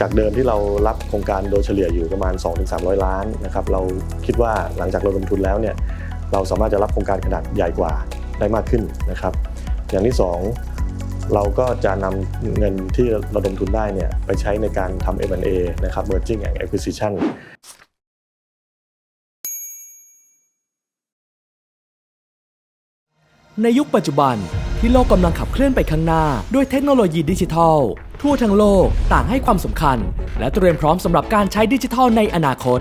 จากเดิมที่เรารับโครงการโดยเฉลี่ยอยู่ประมาณ 2-300 ล้านนะครับเราคิดว่าหลังจากเราลงทุนแล้วเนี่ยเราสามารถจะรับโครงการขนาดใหญ่กว่าได้มากขึ้นนะครับ อย่างที่สองเราก็จะนำเงินที่เราลงทุนได้เนี่ยไปใช้ในการทำ M&A นะครับ Merging and Acquisition ในยุคปัจจุบันที่โลกกำลังขับเคลื่อนไปข้างหน้าด้วยเทคโนโลยีดิจิทัล ทั่วทั้งโลกต่างให้ความสำคัญ และเตรียมพร้อมสำหรับการใช้ดิจิทัลในอนาคต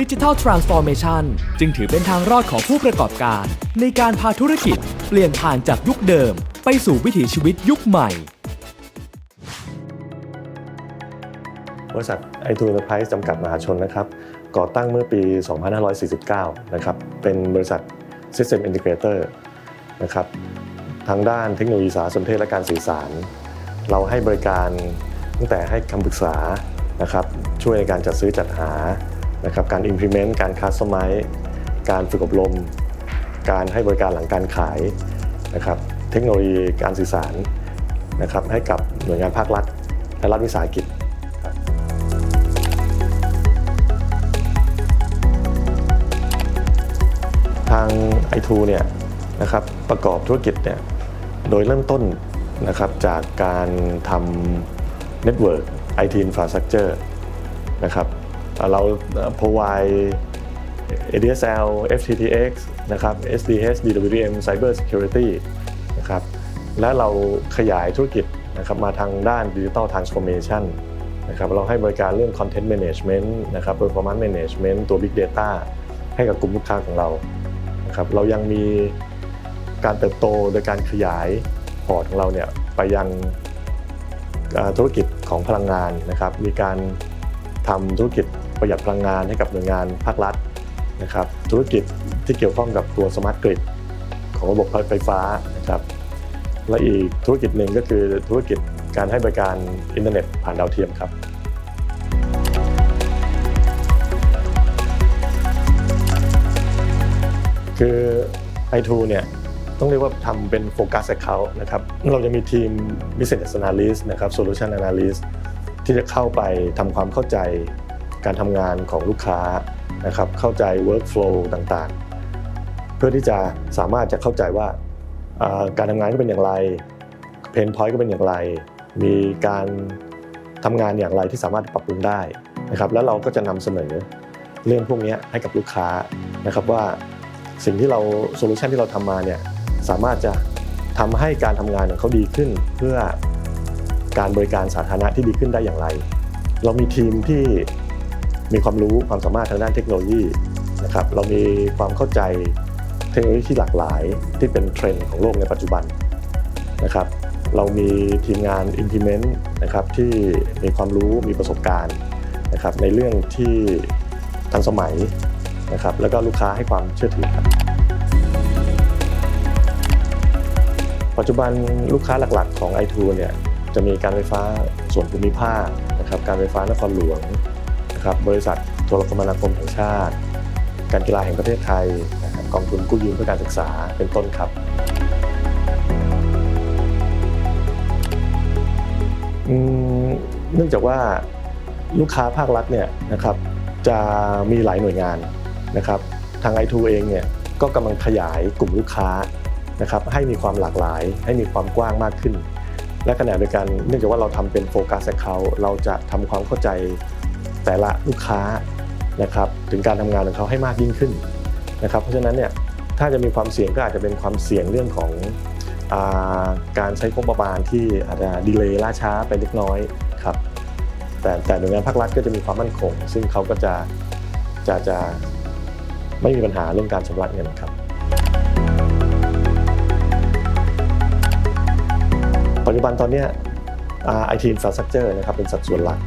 ดิจิทัลทรานส์ฟอร์เมชันจึงถือเป็นทางรอดของผู้ประกอบการ ในการพาธุรกิจเปลี่ยนผ่านจากยุคเดิม ไปสู่วิถีชีวิตยุคใหม่ บริษัทไอทูนไพรส์จำกัดมหาชนนะครับ ก่อตั้งเมื่อปี 2549 นะครับ เป็นบริษัท System Integrator นะครับ ทางด้านเทคโนโลยีสารสนเทศและการสื่อสาร เราให้บริการตั้งแต่ให้คำปรึกษานะครับช่วยในการจัดซื้อจัดหานะครับการ implement การ customize การฝึกอบรม การให้บริการหลังการขายนะครับเทคโนโลยีการสื่อสารนะครับให้กับหน่วยงานภาครัฐและรัฐวิสาหกิจทาง i2 เนี่ยนะครับประกอบธุรกิจเนี่ยโดยเริ่มต้น นะครับจากการทำ Network IT Infrastructure นะครับเอ่อเราเอ่อ provide ADSL FTTX นะครับ SDH DWDM Cyber Security นะครับและเราขยายธุรกิจนะครับมาทางด้าน Digital Transformation นะครับเราให้บริการเรื่อง Content Management นะครับ Performance Management ตัว Big Data ให้กับกลุ่มลูกค้าของเรานะครับเรายังมีการเติบโตโดยการขยาย พอร์ตของเราเนี่ยไปยังธุรกิจของพลังงานนะครับ มีการทำธุรกิจประหยัดพลังงานให้กับหน่วยงานภาครัฐนะครับ ธุรกิจที่เกี่ยวข้องกับตัวสมาร์ทกริดของระบบไฟฟ้านะครับ และอีกธุรกิจหนึ่งก็คือธุรกิจการให้บริการอินเทอร์เน็ตผ่านดาวเทียมครับคือ i2 เนี่ย ต้องเรียกว่าทำเป็นโฟกัส account นะครับเราจะมีทีม business analyst นะครับ solution analyst ที่จะเข้าไปทำความเข้าใจการทำงานของลูกค้านะครับเข้าใจ workflow ต่างๆ เพื่อที่จะสามารถจะเข้าใจว่าการทำงานก็เป็นอย่างไร pain point ก็เป็นอย่างไร มีการทำงานอย่างไรที่สามารถปรับปรุงได้นะครับแล้วเราก็จะนำเสนอเรื่องพวกนี้ให้กับลูกค้านะครับว่าสิ่งที่เราโซลูชันที่เราทำมาเนี่ย สามารถจะทำให้การทำงานของเขาดีขึ้น เพื่อการบริการสาธารณะที่ดีขึ้นได้อย่างไร เรามีทีมที่มีความรู้ความสามารถทางด้านเทคโนโลยีนะครับเรามีความเข้าใจเทคโนโลยีที่หลากหลายที่เป็นเทรนด์ของโลกในปัจจุบันนะครับเรามีทีมงาน implement นะครับที่มีความรู้มีประสบการณ์นะครับในเรื่องที่ทันสมัยนะครับแล้วก็ลูกค้าให้ความเชื่อถือครับ ปัจจุบันลูกค้าหลักๆ ของ i2 เนี่ยจะมีการไฟฟ้าส่วนภูมิภาคนะครับการไฟฟ้านครหลวงนะครับบริษัทโทรคมนาคมแห่งชาติ การกีฬาแห่งประเทศไทยนะครับกองทุนกู้ยืมเพื่อการศึกษาเป็นต้นครับ เนื่องจากว่าลูกค้าภาครัฐเนี่ยนะครับจะมีหลายหน่วยงานนะครับทาง i2 เองเนี่ยก็กำลังขยายกลุ่มลูกค้า นะครับให้มีความหลากหลาย ให้มีความกว้างมากขึ้น และขณะเดียวกันเนื่องจากว่าเราทำเป็นโฟกัสเขาเราจะทำความเข้าใจแต่ละลูกค้านะครับถึงการทำงานของเขาให้มากยิ่งขึ้นนะครับเพราะฉะนั้นเนี่ยถ้าจะมีความเสี่ยงก็อาจจะเป็นความเสี่ยงเรื่องของอการใช้งบประมาณที่อาจจะดีเลย์ล่าช้าไปเล็กน้อยครับแต่แต่หน่วยงานภาครัฐก็จะมีความมั่นคง ซึ่งเขาก็จะจะจะไม่มีปัญหาเรื่องการชำระเงินครับ ปัจจุบันตอนนี้ไอทีอินฟราสตรักเจอร์นะครับเป็นสัดส่วนหลัก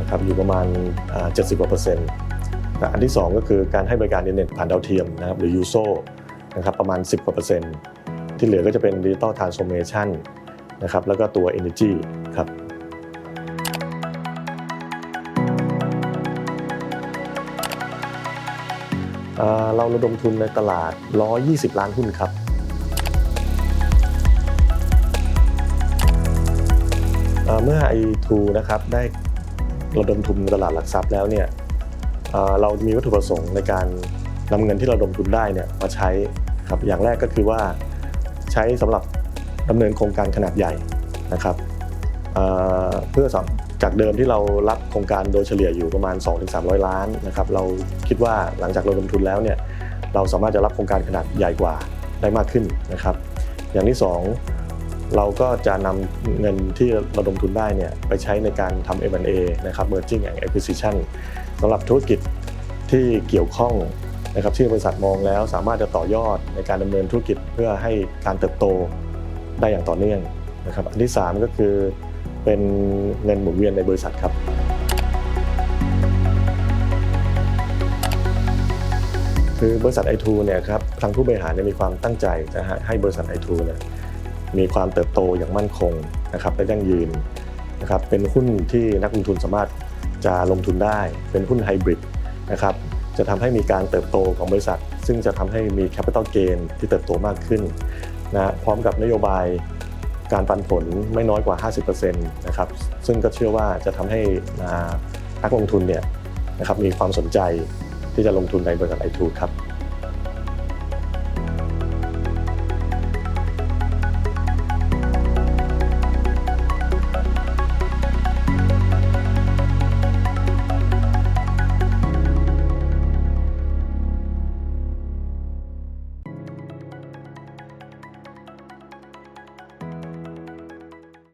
นะครับอยู่ประมาณ 70กว่าเปอร์เซ็นต์แต่อันที่ 2 ก็คือการให้บริการอินเทอร์เน็ตผ่านดาวเทียมนะครับหรือยูโซนะครับประมาณ 10กว่าเปอร์เซ็นต์ที่เหลือก็จะเป็นดิจิตอลทรานส์โอมชันนะครับแล้วก็ตัว Energy ครับเอ่อเราระดมทุนในตลาด 120 ล้านหุ้นครับ เมื่อ i2 นะครับได้ระดมทุนตลาดหลักทรัพย์แล้วเนี่ยเรามีวัตถุประสงค์ในการนำเงินที่เราระดมทุนได้เนี่ยมาใช้ครับอย่างแรกก็คือว่าใช้สำหรับดำเนินโครงการขนาดใหญ่นะครับเพื่อจากเดิมที่เรารับโครงการโดยเฉลี่ยอยู่ประมาณ 2-300 ล้านนะครับเราคิดว่าหลังจากเราลงทุนแล้วเนี่ยเราสามารถจะรับโครงการขนาดใหญ่กว่าได้มากขึ้นนะครับ อย่างที่สอง เราก็จะนำเงินที่ระดมทุนได้เนี่ยไปใช้ในการทำ M&A นะครับ Merging and Acquisition สำหรับธุรกิจที่เกี่ยวข้องนะครับที่บริษัทมองแล้วสามารถจะต่อยอดในการดำเนินธุรกิจเพื่อให้การเติบโตได้อย่างต่อเนื่องนะครับอันที่ 3 ก็คือเป็นเงินหมุนเวียนในบริษัทครับคือบริษัทไอทูเนี่ยครับทางผู้บริหารมีความตั้งใจจะให้บริษัทไอทูเนี่ย มีความเติบโตอย่างมั่นคงนะครับและยั่งยืนนะครับเป็นหุ้นที่นักลงทุนสามารถจะลงทุนได้ เป็นหุ้นไฮบริดนะครับจะทำให้มีการเติบโตของบริษัท ซึ่งจะทำให้มีแคปิตอลเกนที่เติบโตมากขึ้นนะพร้อมกับนโยบายการปันผลไม่น้อยกว่า 50%นะครับซึ่งก็เชื่อว่าจะทำให้นักลงทุนเนี่ยนะครับมีความสนใจที่จะลงทุนในบริษัทไอทูครับ